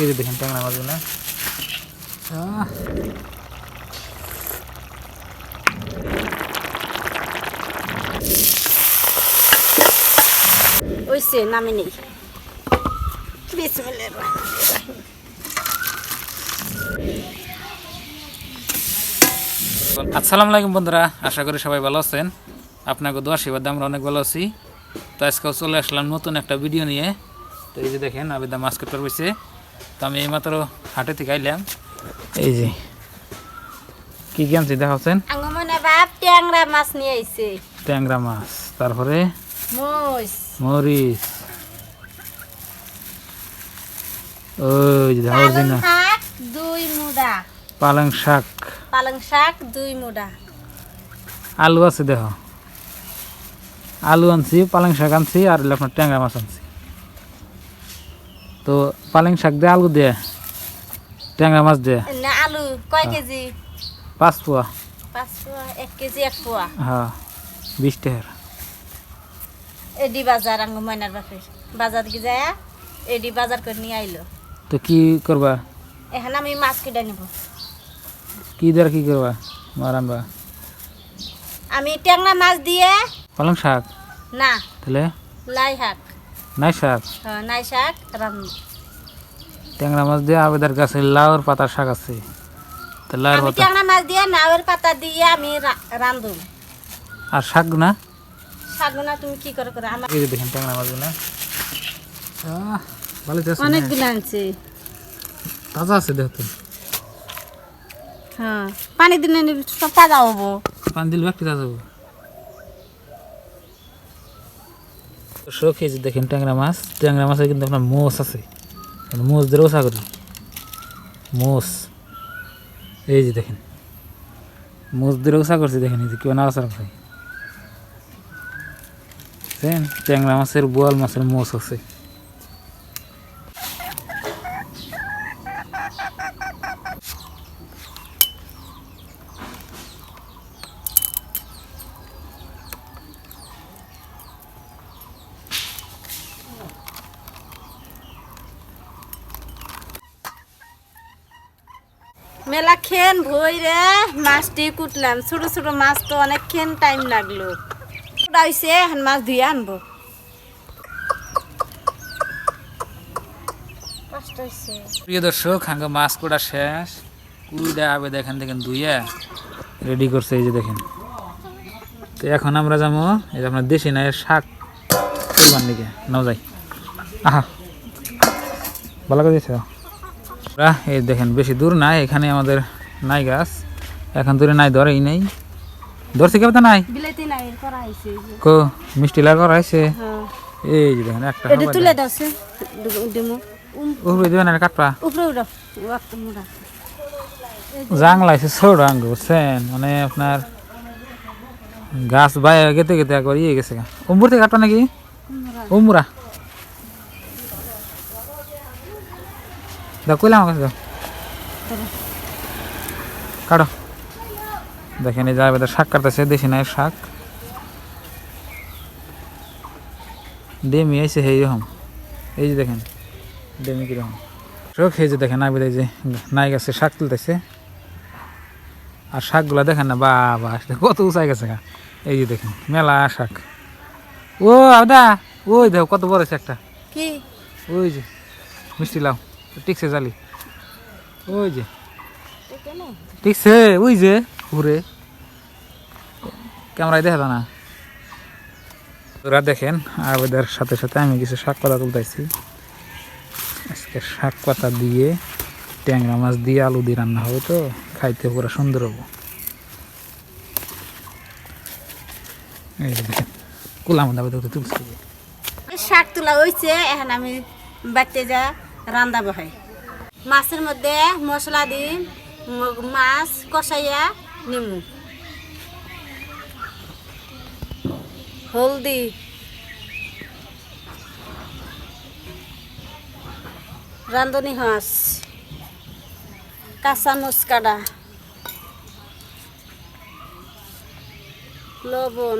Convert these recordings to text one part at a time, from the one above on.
এই যে দেখেন ট্যাংরা মাছগুলো আহ, ওইসে নামে নেই। বিসমিল্লাহির রহমানির আসসালামু আলাইকুম বন্ধুরা আশা করি সবাই ভালো আছেন। আপনাকে দোয়া আশীর্বাদে আমরা অনেক ভালো আছি। তো আজকেও চলে আসলাম নতুন একটা ভিডিও নিয়ে। তো এই যে দেখেন আবেদা মাছ পারছে তো আমি এইমাত্র হাটে থেকে আইলাম। এই যে কি কি আনছি দেখাচ্ছেন? বাপ ট্যাংরা মাছ নিয়ে আইছে। ট্যাংরা মাছ তারপরে? মোষ মরিচ। ওই যে দুই মুডা। পালং শাক। পালং শাক দুই মুডা। আলু আছে দেখ। আলু আনছি পালং শাক আনছি আর আপনার ট্যাংরা মাছ আনছি। তো পালং শাক দিয়ে আলু দিয়ে ট্যাংরা মাছ দিয়ে? না আলু কয় কেজি? পাঁচ পোয়া। পাঁচ পোয়া এক কেজি এক পোয়া? হ্যাঁ বিশ টাকার। এডি বাজার আঙ্গ ময়নার বাপের। বাজার কি যায়? এডি বাজার করে নিয়ে আইলো। তো কি করবা? এখন আমি মাছ নিব কি কি করবা? আমি ট্যাংরা মাছ দিয়ে পালং শাক? না। তাহলে? লাই শাক নাই শাক? হ্যাঁ, নাই শাক রান্না ট্যাংরা মাছ দিয়ে আবেদার গাছে লাউর পাতার শাক আছে। তো লাউর পাতা ট্যাংরা মাছ দিয়ে পাতা দিয়ে আমি আর শাক না? তুমি কি করে করে? আমার এই দেখেন ট্যাংরা মাছগুলো। আহ, ভালো আছে না? অনেকগুলো আনছি। তাজা আছে হ্যাঁ পানি দিলে সব তাজা হব। পান দিল একটু তাজা হবে। শোক এই দেখেন ট্যাংরা মাছ। ট্যাংরা মাছের কিন্তু আপনার মোষ আছে। মোষ দেরও করি মোষ। এই যে দেখেন। মোষ রোসা করছে দেখেন, এই যে কেউ নাড়াচাড়া দেখেন ট্যাংরা মাছের, বোয়াল মাছের মোষ আছে। মেলা খেন ভই রে। মাছটি কুটলাম। ছোট ছোট মাছ তো অনেক খেন টাইম লাগল। উড়াইছে এখন মাছ ধুয়ে আনব। প্রিয় দর্শক, হাঙ্গা মাছ কোটা শেষ। কুড়িটা আবে দেখেন দেখেন ধুইয়া রেডি করছে, এই যে দেখেন। তো এখন আমরা যাব, এই যে আপনার দেশি নাইয়ের শাক তুলবার নাও যাই। আহা। ভালো করে দিয়েছে? এই দেখেন বেশি দূর নাই এখানে আমাদের নাই গাছ। এখন দূরে নাই ধরেই নেই। ধরছে কেউ তো নাই? কো মিষ্টি লাগ করা হ্যাঁ। এই যে দেখেন একটা এটা তুলে দাওছে ডিমু উপরে দেবেন আর কাটপা উপরে উড়ো ওয়াক্ত মুড়া ছোট আঙ্গ বুঝছেন মানে আপনার গাছ বাই গেতে গেতে একবার ইয়ে গেছে গা। উম্বুর থেকে কাটবা নাকি? উমরা। দাও কইলাম আমার কাছে দাও কাটো। দেখেন এই যাবে শাক কাটতেছে দেশি নাই শাক। ডেমি আইছে সেই রকম। এই যে দেখেন ডেমি কীরকম। শোক এই যে দেখেন আবির এই যে নাই গাছে শাক তুলতেছে। আর শাকগুলা দেখেন না বাবা কত উঁচাই গেছে গা। এই যে দেখেন মেলা শাক। ও আদা ওই দেখো কত বড় একটা। কি? ওই যে মিষ্টি লাও টিকছে জালি। ওই যে। টিকছে ওই যে ঘুরে। ক্যামেরায় দেখা না। ওরা দেখেন আবেদের সাথে সাথে আমি কিছু শাক পাতা তুলতেছি আজকে শাক পাতা দিয়ে ট্যাংরা মাছ দিয়ে আলু দিয়ে রান্না হবে তো খাইতে পুরো সুন্দর হব। এই যে দেখেন কুলাম দাবে তো তুলছি। শাক তোলা হয়েছে এখন আমি বাড়তে যা রান্দা বহাই মাছের মধ্যে মশলা দিই মাছ কষাইয়া নিমু। হলদি। রান্ধনি হাঁস কাঁচা মুচকাডা লবণ।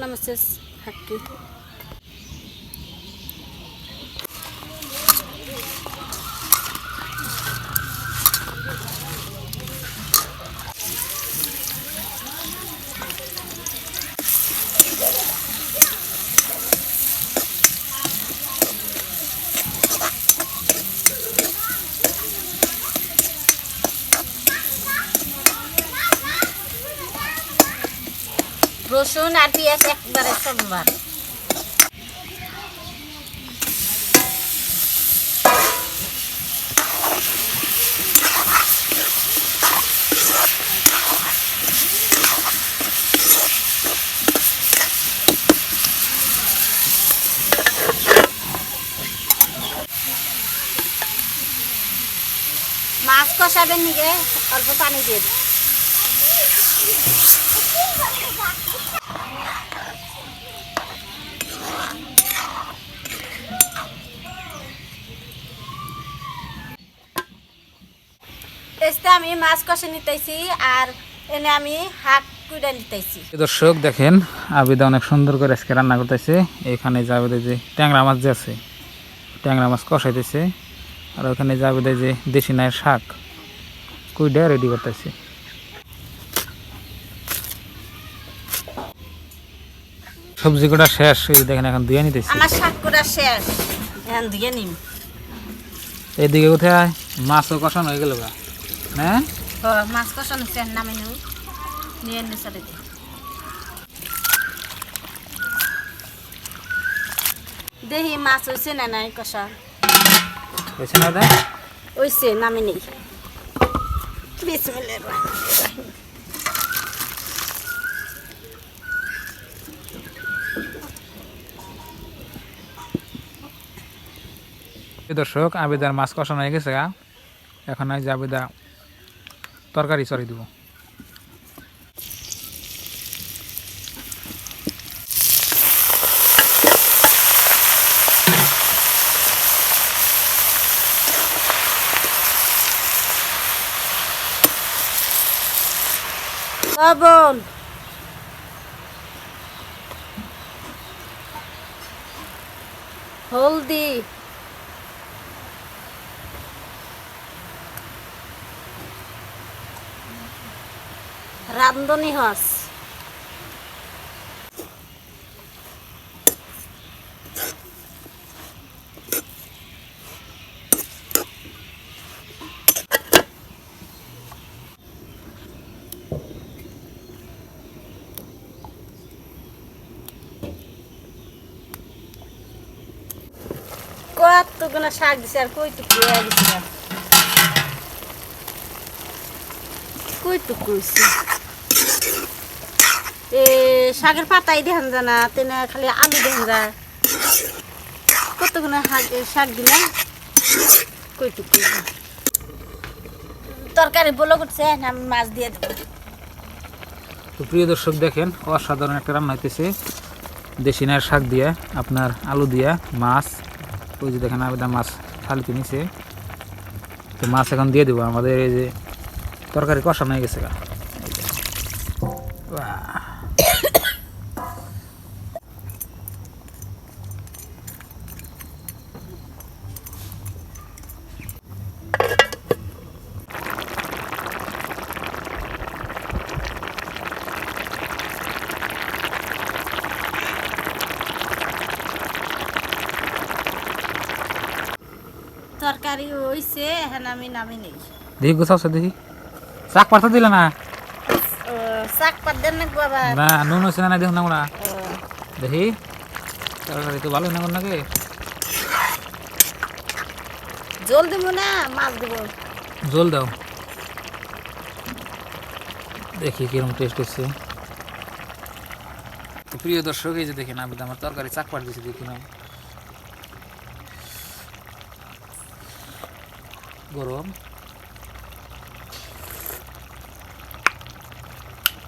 নামাজেস থাকি রসুন আর পেঁয়াজ একবারে সোমবার মাছ কষাবেন নিগে অল্প পানি দিয়ে। মাছ কষে নিতেছি আর এনে আমি হাত কুড়ে নিতেছি দর্শক, দেখেন, আবিদা অনেক সুন্দর করে আজকে রান্না করতেছে। এখানে যাবে যে ট্যাংরা মাছ যে আছে, ট্যাংরা মাছ কষাইতেছে, আর ওখানে যাবে যে দেশি নায়ের শাক কুইডা রেডি করতেছে। সবজি কটা শেষ এই যে দেখেন এখন ধুয়ে নিতেছি। আমার শাক করা শেষ। এখন ধুয়ে নিম। এইদিকে কোথায় মাছও কষানো হয়ে গেল গা। হ্যাঁ? ও, মাছ কষানো শেষ নামে নিউ নিয়ে নিয়ে চলে দেখি মাছ হয়েছে না নাই কষা। হয়েছে না দা ওইছে নামে নেই। বিসমিল্লাহির রহমানির রহিম। দর্শক আবেদার মাছ কষানো হয়ে গেছে এখন আজ আবেদা তরকারি চড়ি দিব। হলদি। রান্ধনি হস কতগুলো শাক দিছে আর কইটুকু গা। কইটুকু এ, শাকের পাতাই দেখান যায় না, তেনে খালি আলু দেখান যায়। কতগুলো শাক দিলাম? কইটুকু। তরকারি বলো করছে আমি মাছ দিয়ে দেবো। তো প্রিয় দর্শক, দেখেন, অসাধারণ একটা রান্না হইতেছে। দেশি নায়ের শাক দিয়ে, আপনার আলু দিয়া, মাছ। ওই যে দেখেন আবেদা মাছ থালিতে নিছে। তো মাছ এখন দিয়ে দেবো। আমাদের এই যে তরকারি কষানো হয়ে গেছে তরকারি হইছে এখন আমি নামি নেই। দেখি গোছাওছে দেখি। পাতা দিলে না? শাক দেন না বাবা না নুন হচ্ছে না দেখুন না দেখি। তরকারি তো ভালো না নাকি? জল দেবো না মাছ দেবো। জল দাও। দেখি কীরকম টেস্ট হচ্ছে। প্রিয় দর্শক এই যে দেখেন আমি আমার তরকারি চাক পাট দিয়েছি দেখি না। গরম।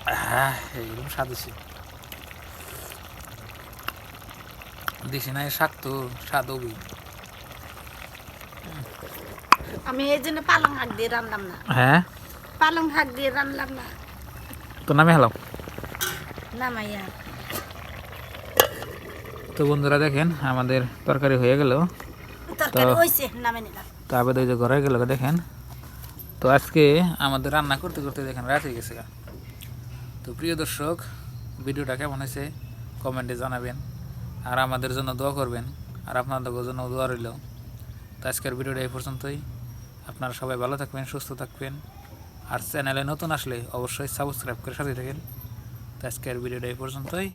আহ, এইরকম স্বাদ হচ্ছে দেশি নাই শাক তো স্বাদ হবেই আমি এই জন্য পালং শাক দিয়ে রান্নাম না। হ্যাঁ? পালং শাক দিয়ে রান্নাম না। তো নামে হেলাও। নামাইয়া তো বন্ধুরা দেখেন আমাদের তরকারি হয়ে গেল। তো- হইছে নামে নিলাম। তো আবেদ ওই যে ঘরে গেল দেখেন। তো আজকে আমাদের রান্না করতে করতে দেখেন রাত হয়ে গেছে। তো প্রিয় দর্শক, ভিডিওটা কেমন হয়েছে কমেন্টে জানাবেন। আর আমাদের জন্য দোয়া করবেন, আর আপনাদের জন্য দোয়া রইল। তো আজকের ভিডিওটা এই পর্যন্তই। আপনারা সবাই ভালো থাকবেন, সুস্থ থাকবেন। আর চ্যানেলে নতুন আসলে অবশ্যই সাবস্ক্রাইব করে সাথে থাকেন। তো আজকের ভিডিওটা এই পর্যন্তই।